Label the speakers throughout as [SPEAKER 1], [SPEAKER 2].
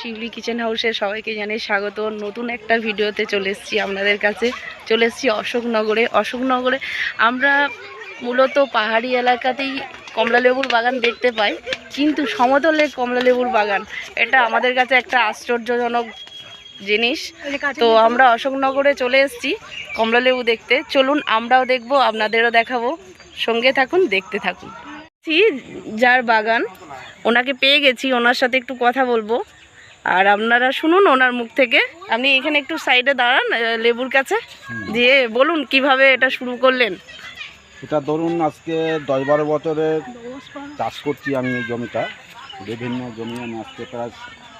[SPEAKER 1] শিউলি kitchen হাউসে সবাইকে জানিয়ে স্বাগত। নতুন একটা ভিডিওতে চলে এসেছি আপনাদের কাছে। চলে এসেছি অশোকনগরে। অশোকনগরে আমরা মূলত পাহাড়ি এলাকাতেই কমলালেবুর বাগান দেখতে পাই কিন্তু সমতলে কমলালেবুর বাগান এটা আমাদের কাছে একটা আশ্চর্যজনক জিনিস। তো আমরা অশোকনগরে চলে এসেছি কমলালেবু দেখতে। চলুন আমরাও দেখব আপনাদেরও দেখাবো। সঙ্গে থাকুন দেখতে থাকুন। যার বাগান। ওনাকে পেয়ে গেছি ওনার সাথে একটু কথা বলব। আর আপনারা শুনুন ওনার মুখ থেকে। আপনি এখানে একটু সাইডে দাঁড়ান লেবুর কাছে। দিয়ে বলুন কীভাবে এটা শুরু করলেন?
[SPEAKER 2] এটা ধরুন আজকে দশ বারো বছরের চাষ করছি আমি এই জমিটা। বিভিন্ন জমি আমি আজকে প্রায়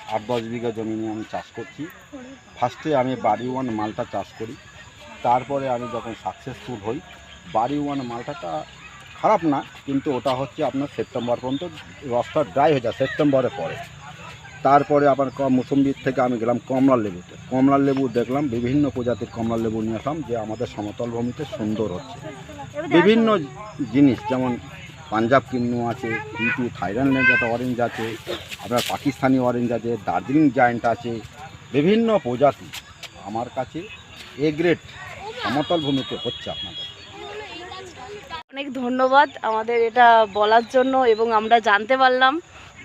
[SPEAKER 2] আট দশ বিঘা জমি নিয়ে আমি চাষ করছি। ফার্স্টে আমি বাড়ি ওয়ান মালটা চাষ করি। তারপরে আমি যখন সাকসেসফুল হই বাড়ি ওয়ান মালটাটা খারাপ না কিন্তু ওটা হচ্ছে আপনার সেপ্টেম্বর পর্যন্ত রসটা ড্রাই হয়ে যায় সেপ্টেম্বরে পরে। তারপরে আবার মুসম্বির থেকে আমি গেলাম কমলার লেবুতে। কমলার লেবু দেখলাম, বিভিন্ন প্রজাতির কমলার লেবু নিয়ে আসলাম, যে আমাদের সমতল ভূমিতে সুন্দর হচ্ছে। বিভিন্ন জিনিস, যেমন পাঞ্জাব কিন্নু আছে ইউপি থাইল্যান্ডের একটা অরেঞ্জ আছে, আপনার পাকিস্তানি অরেঞ্জ আছে, দার্জিলিং জায়েন্ট আছে, বিভিন্ন প্রজাতি আমার কাছে এ গ্রেড সমতল ভূমিতে হচ্ছে আপনাদের।
[SPEAKER 1] অনেক ধন্যবাদ আমাদের এটা বলার জন্য এবং আমরা জানতে পারলাম।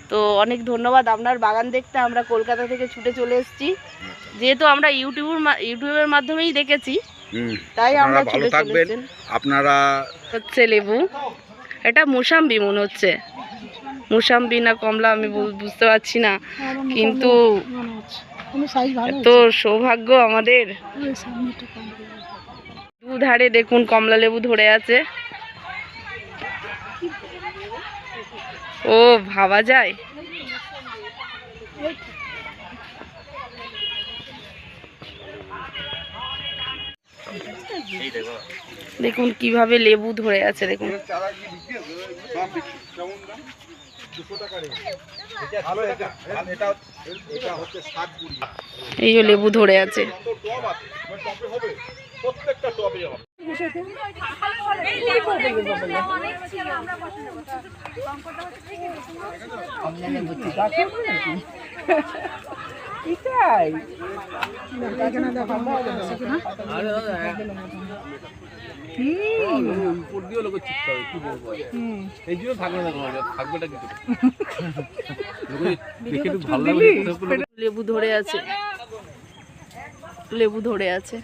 [SPEAKER 1] তো অনেক ধন্যবাদ আপনার বাগান দেখতে আমরা কলকাতা থেকে ছুটে চলে এসেছি। যেহেতু আমরা ইউটিউবের মা- ইউটিউবের মাধ্যমেই দেখেছি তাই আমরা
[SPEAKER 2] ভালো
[SPEAKER 1] ছুটে
[SPEAKER 2] থাকবেন। আপনারা
[SPEAKER 1] হচ্ছে লেবু। এটা মুসাম্বি মনে হচ্ছে। মুসাম্বি না কমলা আমি বুঝতে পারছি না। কিন্তু এত সৌভাগ্য আমাদের। দুধারে দেখুন কমলা লেবু ধরে আছে। ও ভাবা যায়। দেখুন কীভাবে লেবু ধরে আছে দেখুন। এই লেবু ধরে আছে।
[SPEAKER 3] উপর দিয়ে লোকের চিপতে হবে কি বলব এই জন্য থাকবে না। তোমার থাকবেটা কি করে? লোকে দেখে একটু ভালো লাগবে কোথাও কোনো-
[SPEAKER 1] লেবু ধরে আছে। লেবু ধরে আছে।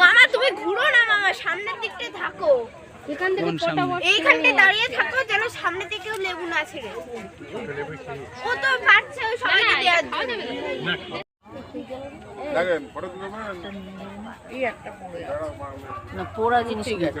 [SPEAKER 4] মামা তুমি ঘুরো না মামা সামনের দিকটা থাকো এইখানটায় দাঁড়িয়ে থাকো যেন সামনের দিকেও লেবু না ছেড়ে ও তো পারছে সবাইকে দেওয়ার জন্য।
[SPEAKER 1] না পোড়া জিনিস গেছে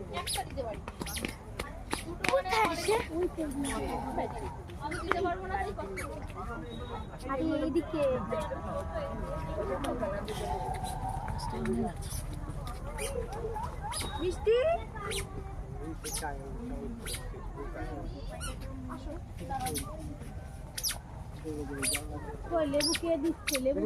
[SPEAKER 4] মিষ্টি? লেবু কে দিচ্ছে লেবু